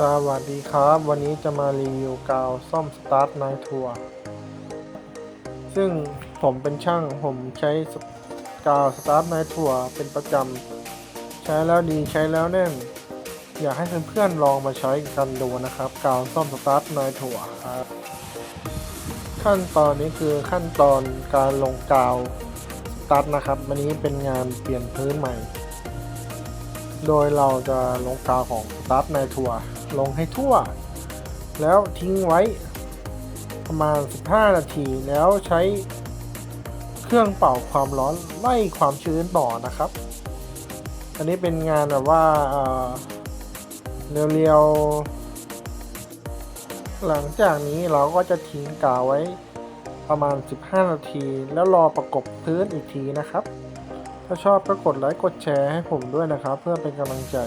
สวัสดีครับ วันนี้จะมารีวิวกาวซ่อมสตาร์ทไนทัวร์ซึ่งผมเป็นช่างผมใช้กาวสตาร์ทไนทัวร์เป็นประจำ ใช้แล้วดีใช้แล้วแน่น อยากให้เพื่อนๆลองมาใช้กันดูนะครับ กาวซ่อมสตาร์ทไนทัวร์ครับขั้นตอนนี้คือขั้นตอนการลงกาวสตาร์ทนะครับวันนี้เป็นงานเปลี่ยนพื้นใหม่โดยเราจะลงกาวของสตาร์ทในทัวร์ ลงให้ทั่ว แล้วทิ้งไว้ประมาณ 15 นาทีแล้วใช้เครื่องเป่าความร้อนไล่ความชื้นต่อนะครับ อันนี้เป็นงานแบบว่าเรียวๆ หลังจากนี้เราก็จะทิ้งกาวไว้ประมาณ 15 นาที แล้วรอประกบพื้นอีกทีนะครับ ถ้าชอบก็กดไลค์กดแชร์ให้ผมด้วยนะครับ เพื่อเป็นกำลังใจ